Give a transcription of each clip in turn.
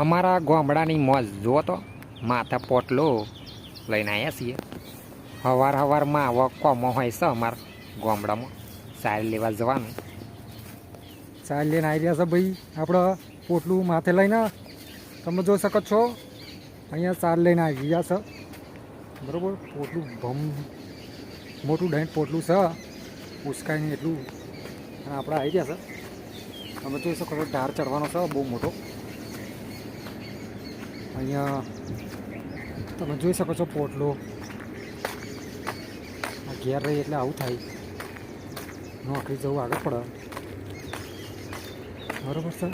અમારા ગામડાની મોજ જુઓ તો, માથા પોટલો લઈને આવ્યા છીએ. હવાર હવારમાં આવો કોમો હોય છે અમારા ગામડામાં. સારી લેવા જવાનું. ચાલ લઈને આવી રહ્યા છે ભાઈ આપણે પોટલું માથે લઈને. તમે જોઈ શકો છો, અહીંયા ચાલ લઈને આવી ગયા છે. બરાબર, પોટલું ભમ, મોટું ડાઈન પોટલું છે. ઉસકાઈને એટલું આપણે આવી ગયા છે. તમે જોઈ શકો છો ઢાર ચડવાનો છે, બહુ મોટો. અહીંયા તમે જોઈ શકો છો પોટલો આ ઘેર રહી એટલે આવું થાય નોકરી જવું આગળ પડે બરોબર છે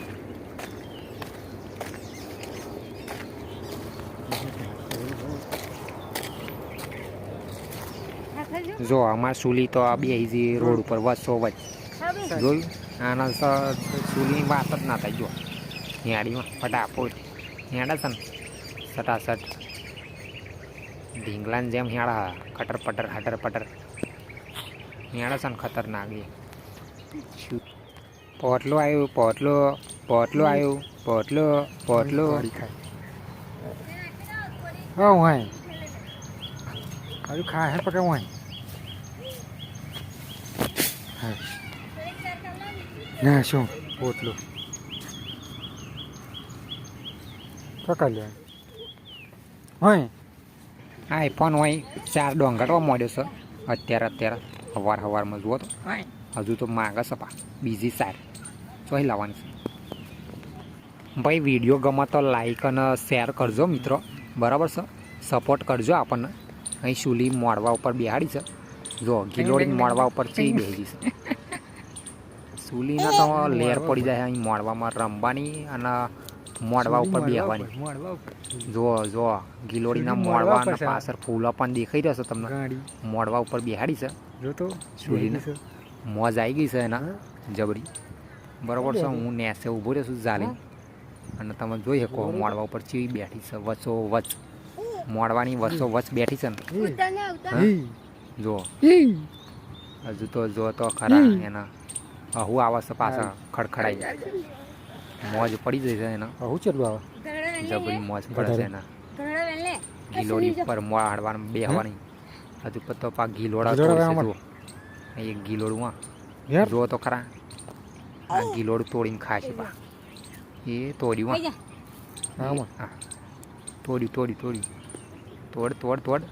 જો અમાર સુલી તો આ બે ઈઝી રોડ ઉપર વચ્ચો વચ જોયું આના તો સુલીની વાત જ ના થાય, જો. હેડીમાં ફટાફટ. હેડા છે ને? સટાસટ ઢીંગલાની જેમ હેડા કટર પટર હટર પટર હિયાળા છે ને ખતરનાક એ પોટલો આવ્યું પોટલો પોટલો આવ્યું પોટલો પોટલો હા વાય હજુ ખાય હે પકે વાય ના શું પોટલો પકડ લે હોય. આઈફોન હોય ચાર ડોંગરવા મળ્યો છે. અત્યારે અત્યારે સવાર હવારમાં જુઓ તો. હજુ તો માગે સપા બીજી સાર. ચોઈ લાવવાની છે. ભાઈ વીડિયો ગમે તો લાઈક અને શેર કરજો મિત્રો. બરાબર છે? સપોર્ટ કરજો આપણને. અહીં શુલી મોડવા ઉપર બેહાડી છે. જો ગિલોડી મોડવા ઉપર ચી બેહી છે. સુલીના તો લેર પડી જાય અહીં મોડવામાં રમવાની અને મોડવા ઉપર બેહવાની. જો જો ગિલોડીના મોડવા અને પાછળ ફૂલો પણ દેખાઈ રહ્યો છે તમને. મોડવા ઉપર બેહાડી છે. જો તો સુરીને. છે. મોજ આવી ગઈ છે એના જબરી. બરોબર છે હું નેસે ઊભો રહ્યો છું જાલી અને તમે જોઈ શકો મોડવા ઉપર ચીવી બેઠી છે વચ્ચો વચ મોડવાની વચ્ચો વચ બેઠી છે ને. જો. હજુ તો જો તો ખરા એના. હું આવે છે પાછા ખડખડાઈ. મોજ પડી જઈ છે એના. આવું ચેટલું આવે? જબરી મોજ પડે છે એના. ગીલોડી પર મોડવાનું બે હવાની હજુ પત્તો પાક ગીલોડા ગિલોડા તોડશે આમાં. જો એક ગિલોડું હા. જો તો ખરા. આ ગીલોડ તોડીને ખાશે પા એ તોડ્યું હા. હા. તોડ્યું તોડ્યું તોડ્યું. તોડ તોડ તોડ.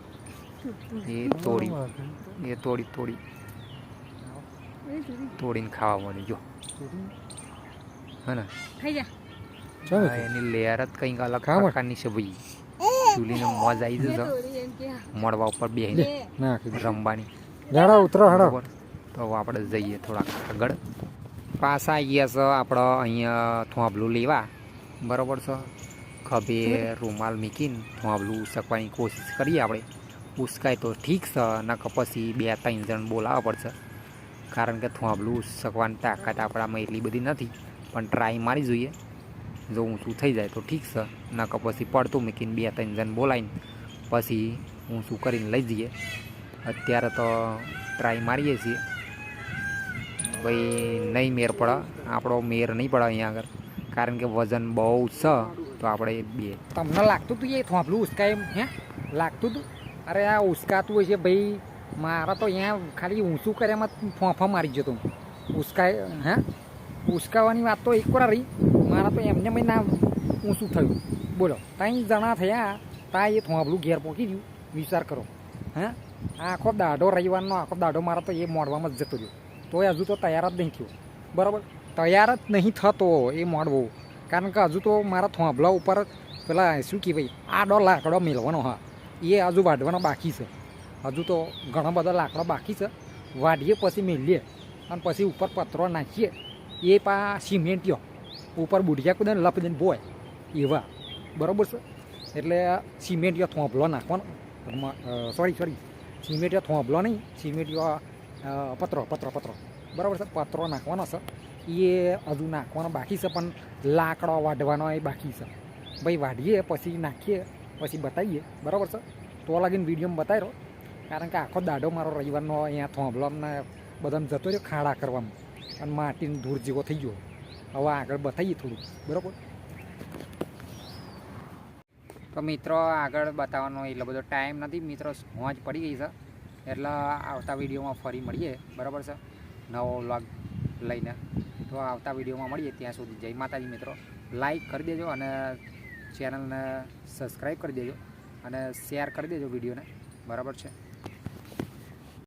એ તોડ્યું. એ તોડી તોડી તોડીને ખાવા મળ્યું જો હા ને ચાલો હા, એની લેયર જ કંઈક અલગ. પ્રકારની છે ભાઈ. ચૂલીને મોજ આવી જશે. મળવા ઉપર દે. રમવાની. જાડા ઉતરો હાડો તો આપણે જઈએ થોડાક આગળ. પાછા આવીએ છે આપણે અહીંયા થોંભલું લેવા. બરાબર છે? ખભે રૂમાલ મૂકીને થોંભલું ઉસકવાની કોશિશ કરીએ આપણે. ઉસકાય તો ઠીક છે નકર પછી બે ત્રણ જણ બોલાવવા પડશે. કારણ કે થોંભલું ઉસકવાની તાકાત આપણામાં એટલી બધી નથી. પણ ટ્રાય મારી જોઈએ. જો ઊંચું થઈ જાય તો ઠીક છે. નકર પછી પડતું મૂકીને બે ત્રણ જણ બોલાવીને પછી ઊંચું કરીને લઈ જઈએ. અત્યારે તો ટ્રાય મારીએ છીએ. ભાઈ નહીં મેર પડે. આપણો મેર નહીં પડે અહીંયા આગળ. કારણ કે વજન બહુ છે. તો આપણે બે. તમને લાગતું હતું એ થોંભલું ઉસકા એમ, હે? લાગતું હતું અરે આ ઉસકાતું હોય છે ભાઈ. મારા તો અહીંયા ખાલી ઊંચું કર્યામાં ફોંફા મારી જતો. ઉસકાય, હે? ઉસકાવાની વાત તો એક રહી. મારા તો એમને મેં ના ઊંચું થયું. બોલો ત્રણ જણા થયા તા એ થોંભલું ઘેર પહોંચી ગયું. વિચાર કરો. હા? આખો દાઢો રવિવારનો, આખો દાઢો મારો તો એ મોડવામાં જ જતો રહ્યો. તો હજુ તો તૈયાર જ નહીં થયો. બરાબર? તૈયાર જ નહીં થતો એ મોડવો. કારણ કે હજુ તો મારા થોંભલા ઉપર પેલા શું કહેવાય, આડો લાકડો મેળવાનો હા. એ હજુ વાઢવાનો બાકી છે. હજુ તો ઘણા બધા લાકડા બાકી છે. વાઢીએ પછી મેલીએ અને પછી ઉપર પતરો નાખીએ. એ પા સિમેન્ટિયો ઉપર બુઢિયા કુદે લપ દઈને બોય. એવા. બરાબર છે? એટલે સિમેન્ટિયો થોંભલો નાખવાનો. સોરી સોરી સિમેન્ટિયો થોંભલો નહીં. સિમેન્ટિયો પત્રો પત્રો પત્રો. બરાબર છે? પત્રો નાખવાનો છે. એ હજુ નાખવાનો બાકી છે, પણ લાકડો વાઢવાનો એ બાકી છે. ભાઈ વાઢીએ, પછી નાખીએ, પછી બતાવીએ. બરાબર છે? તો લાગીને વિડીયોમાં બતાવ્યો. કારણ કે આખો દાડો મારો રવિવારનો અહીંયા થોંભલોને બધાને જતો રહ્યો ખાડા કરવામાં. અને માટીનો ધૂળ જેવો થઈ ગયો. હવે આગળ બતાવીએ થોડું બરાબર? તો મિત્રો, આગળ બતાવવાનો એટલો બધો ટાઈમ નથી. મિત્રો હોંજ પડી ગઈ છે. એટલે આવતા વિડીયોમાં ફરી મળીએ. બરાબર છે? નવો વ્લોગ લઈને. તો આવતા વિડીયોમાં મળીએ. ત્યાં સુધી જય માતાજી મિત્રો. લાઈક કરી દેજો અને ચેનલને સબસ્ક્રાઈબ કરી દેજો. અને શેર કરી દેજો વિડીયોને. બરાબર છે?